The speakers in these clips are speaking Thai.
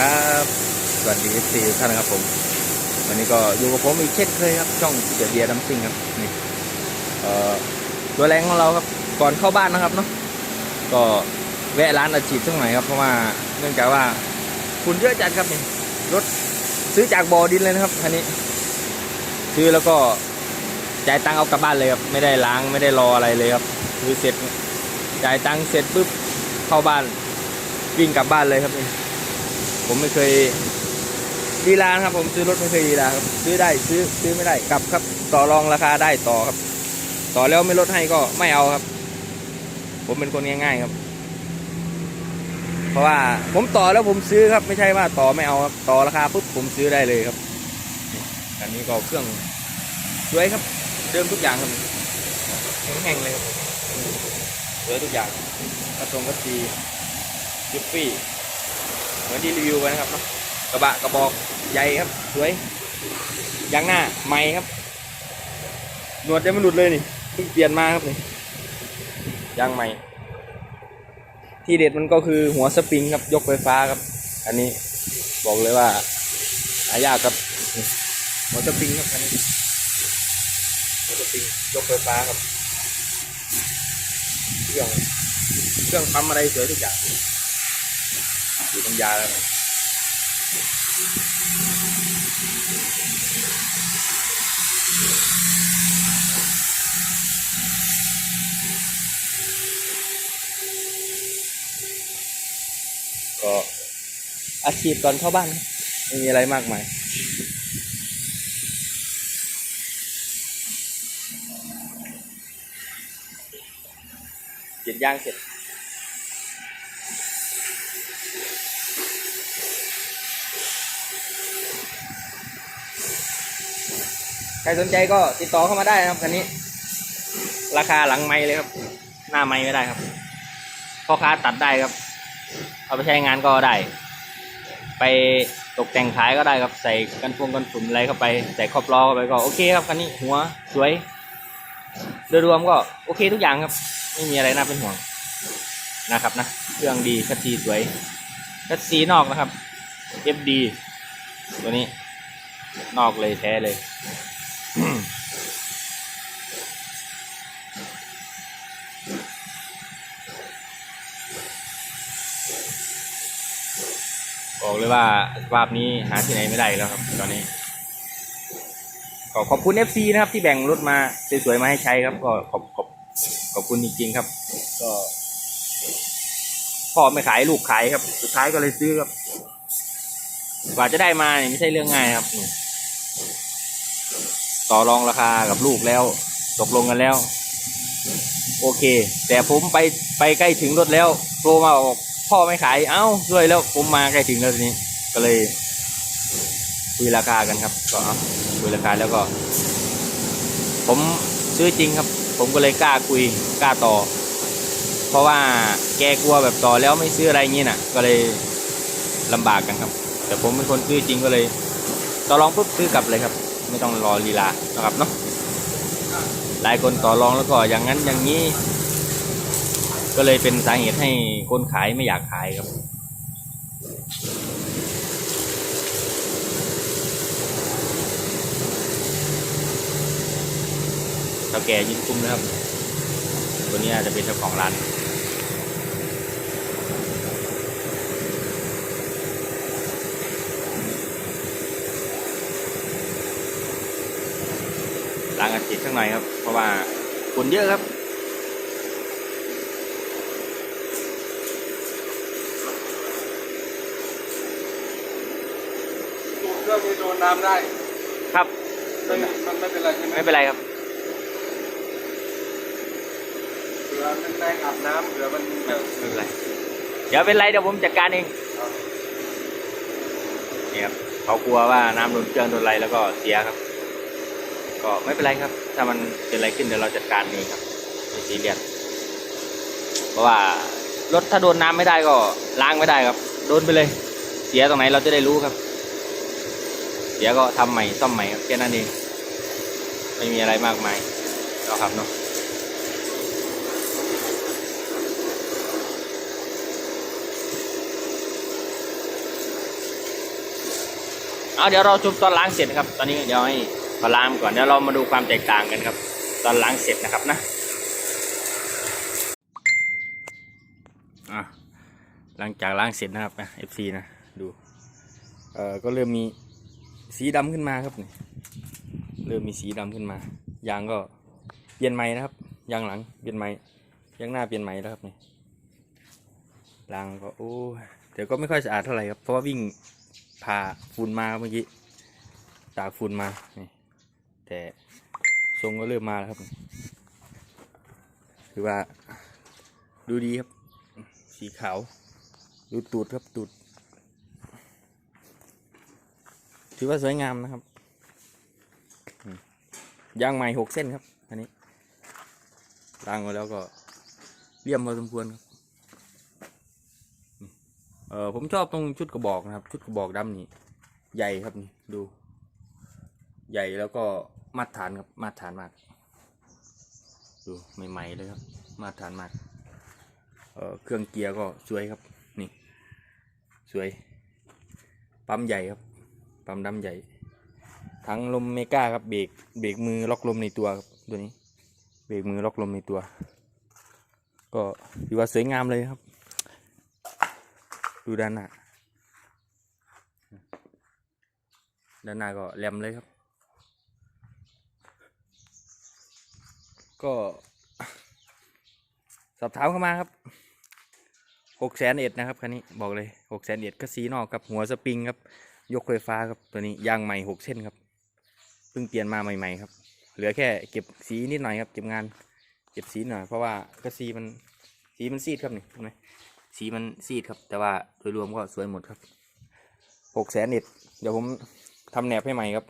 ครับ สวัสดีสี่ท่านนะครับผม วันนี้ก็อยู่กับผมอีกเช่นเคยครับ ช่องเดียเดียดัมซิงครับ นี่เอ่อตัวแรงของเราครับ ก่อนเข้าบ้านนะครับเนาะ ก็แวะร้านอาชีพสักหน่อยครับ เพราะว่าเนื่องจากว่าฝุ่นเยอะจัดครับนี่รถซื้อจากบ่อดินเลยนะครับคันนี้ ซื้อแล้วก็จ่ายตังค์เอากลับบ้านเลยครับ ไม่ได้ล้างไม่ได้รออะไรเลยครับซื้อเสร็จจ่ายตังค์เสร็จปุ๊บเข้าบ้านวิ่งกลับบ้านเลยครับนี่ ผมไม่เคยดีลานะครับ ผมซื้อรถไม่เคยดีลาครับซื้อได้ซื้อซื้อไม่ได้กลับครับ ต่อรองราคาได้ต่อครับ ต่อแล้วไม่ลดให้ก็ไม่เอาครับ ผมเป็นคนง่ายๆครับ เพราะว่าผมต่อแล้วผมซื้อครับ ไม่ใช่ว่าต่อไม่เอาครับ ต่อราคาปุ๊บผมซื้อได้เลยครับอันนี้ก็เครื่องสวยครับเดิมทุกอย่างครับแห้งๆเลยครับสวยทุกอย่างกระทรงกระสียุปปี้ เหมือนที่รีวิวไปนะครับเนาะกระบะกระบอกใหญ่ครับ สวยยางหน้าใหม่ครับหนวดยังไม่หลุดเลยนี่เพิ่งเปลี่ยนมาครับนี่ยางใหม่ ที่เด็ดมันก็คือหัวสปริงครับยกไฟฟ้าครับ อันนี้บอกเลยว่าหายากครับหัวสปริงครับอันนี้หัวสปริงยกไฟฟ้าครับเครื่องเครื่องปั๊มอะไรสวยทุกอย่าง อยู่ปัญญาแล้วนะก็อาชีพตอนเข้าบ้านไม่มีอะไรมากมายเจ็ดย่างเสร็จ ใครสนใจก็ติดต่อเข้ามาได้นะครับคันนี้ ราคาหลังไม้เลยครับ หน้าไม้ไม่ได้ครับพ่อค้าตัดได้ครับ เอาไปใช้งานก็ได้ ไปตกแต่งขายก็ได้ครับใส่กันฟงกันฝุ่นอะไรเข้าไปใส่ครอบล้อเข้าไปก็โอเคครับคันนี้หัวสวยโดยรวมก็โอเคทุกอย่างครับ ไม่มีอะไรน่าเป็นห่วงนะครับนะเครื่องดีคัดซีสวยคัดซีนอกนะครับ FD ตัวนี้นอกเลยแท้เลย บอกเลยว่าสภาพนี้หาที่ไหนไม่ได้แล้วครับตอนนี้ก็ขอบคุณ FC นะครับที่แบ่งรถมาสวยๆมาให้ใช้ครับ ก็ขอบขอบขอบคุณจริงๆครับ ก็พ่อไม่ขายลูกขายครับ สุดท้ายก็เลยซื้อครับ กว่าจะได้มาเนี่ยไม่ใช่เรื่องง่ายครับต่อรองราคากับลูกแล้ว ตกลงกันแล้ว โอเค แต่ผมไปไปใกล้ถึงรถแล้วโทรมาบอก พ่อไม่ขาย เอ้าด้วยแล้วผมมาใกล้ถึงแล้วทีนี้ ก็เลยคุยราคากันครับ ก็เอาคุยราคาแล้วก็ ผมซื้อจริงครับ ผมก็เลยกล้าคุยกล้าต่อ เพราะว่าแกกลัวแบบต่อแล้วไม่ซื้ออะไรเงี้ยน่ะ ก็เลยลำบากกันครับ แต่ผมเป็นคนซื้อจริงก็เลยต่อรองปุ๊บซื้อกลับเลยครับ ไม่ต้องรอลีลานะครับเนาะหลายคนต่อรองแล้วก็อย่างนั้นอย่างนี้ ก็เลยเป็นสาเหตุให้คนขายไม่อยากขายครับ เท่าแก่ยินคุ้มนะครับ ตัวนี้อาจจะเป็นเจ้าของร้านล้างอาทิตย์สักหน่อยครับ เพราะว่าฝุ่นเยอะครับ รื่องนี้โดนน้ำได้ครับ ไม่มันไม่เป็นไรใช่ไหมไม่เป็นไรครับเผื่อเป็นแรงอาบน้ำเผื่อมันจะไม่เป็นไรเดี๋ยวเป็นไรเดี๋ยวผมจัดการเองนี่ครับเขากลัวว่าน้ำโดนเครื่องโดนอะไรแล้วก็เสียครับ ก็ไม่เป็นไรครับ ถ้ามันเป็นอะไรขึ้นเดี๋ยวเราจัดการเองครับไม่ซีเรียสเพราะว่ารถถ้าโดนน้ำไม่ได้ก็ล้างไม่ได้ครับ โดนไปเลย เสียตรงไหนเราจะได้รู้ครับ เสียวก็ทำใหม่ซ่อมใหม่ครับแค่นั้นเองไม่มีอะไรมากมายเราครับเนาะเอาเดี๋ยวเราชมตอนล้างเสร็จนะครับ ตอนนี้เดี๋ยวให้พอล้างก่อนเดี๋ยวเรามาดูความแตกต่างกันครับ ตอนล้างเสร็จนะครับนะอะหลังจากล้างเสร็จนะครับนะ FC นะดูเอ่อก็เริ่มมี สีดำขึ้นมาครับนี่เริ่มมีสีดำขึ้นมา ยางก็เปลี่ยนใหม่นะครับ ยางหลังเปลี่ยนใหม่ยางหน้าเปลี่ยนใหม่แล้วครับนี่ยางก็โอ้เดี๋ยวก็ไม่ค่อยสะอาดเท่าไหร่ครับเพราะว่าวิ่งผ่าฝุ่นมาเมื่อกี้ตากฝุ่นมานี่แต่ทรงก็เริ่มมาแล้วครับคือว่าดูดีครับ สีขาว ดูตูดครับตูด ถือว่าสวยงามนะครับยางใหม่หกเส้นครับอันนี้ล้างมาแล้วก็เลี่ยมพอสมควรครับเออผมชอบตรงชุดกระบอกนะครับ ชุดกระบอกดำนี่ใหญ่ครับนี่ดู ใหญ่แล้วก็มาตรฐานครับมาตรฐานมาก ดูใหม่ๆเลยครับ มาตรฐานมากเออเครื่องเกียร์ก็สวยครับนี่ สวย ปั๊มใหญ่ครับ ปั๊มดำใหญ่ ทั้งลมเมก้าครับเบรกเบรกมือล็อกลมในตัวครับตัวนี้ เบรกมือล็อกลมในตัว ก็ถือว่าสวยงามเลยครับ ดูด้านหน้าด้านหน้าก็แหลมเลยครับ ก็สอบถามเข้ามาครับหกแสนเอ็ดนะครับคันนี้บอกเลยหกแสนเอ็ดก็สีนอกครับหัวสปริงครับ ยกไฟฟ้าครับตัวนี้ยางใหม่หกเส้นครับเพิ่งเปลี่ยนมาใหม่ๆครับ เหลือแค่เก็บสีนิดหน่อยครับ เก็บงานเก็บสีหน่อยเพราะว่าก็สีมันสีมันซีดครับนี่เห็นไหมสีมันซีดครับ แต่ว่าโดยรวมก็สวยหมดครับหกแสนเอ็ดเดี๋ยวผมทำแหนบให้ใหม่ครับ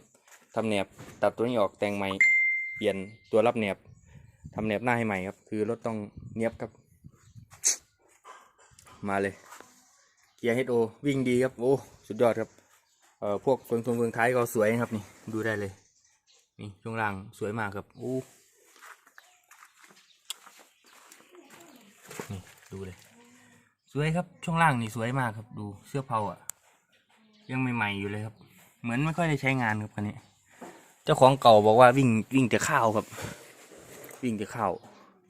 ทำแหนบตัดตัวนี้ออกแต่งใหม่ เปลี่ยนตัวรับแหนบทำแหนบหน้าให้ใหม่ครับ คือรถต้องเนียบครับ มาเลยเกียร์ HO วิ่งดีครับ โอ้ สุดยอดครับ เอ่อพวกเฟืองทรงเฟืองท้ายก็สวยครับนี่ดูได้เลยนี่ช่วงล่างสวยมากครับโอ้นี่ดูเลย สวยครับช่วงล่างนี่สวยมากครับดูเสื้อเผาอะ ยังใหม่ๆอยู่เลยครับ เหมือนไม่ค่อยได้ใช้งานครับคันนี้ เจ้าของเก่าบอกว่าวิ่งวิ่งแต่ข้าวครับ วิ่งแต่ข้าว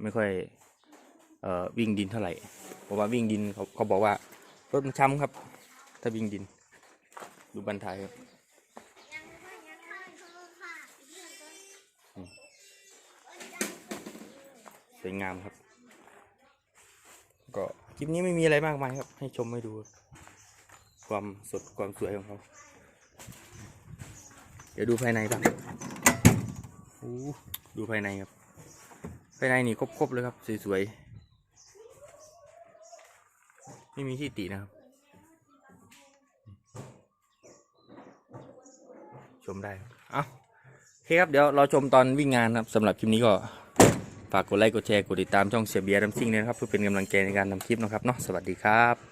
ไม่ค่อยเอ่อวิ่งดินเท่าไหร่เพราะว่าวิ่งดินเขาเขาบอกว่ารถมันช้ำครับ ถ้าวิ่งดิน ดูบันทายครับสวยงามครับ ก็คลิปนี้ไม่มีอะไรมากมายครับ ให้ชมให้ดู ความสดความสวยของเขา เดี๋ยวดูภายในบ้างดูภายในครับ ภายในนี่ครบๆเลยครับ สวยๆ ไม่มีที่ตินะครับ มได้เอาโอเคครับเดี๋ยวเราชมตอนวิ่งงานครับสำหรับคลิปนี้ก็ฝากกดไลค์กดแชร์กดติดตามช่องเสียเบียร์ดัมซิ่งด้วยนะครับเพื่อเป็นกำลังใจในการทำคลิปนะครับเนาะสวัสดีครับ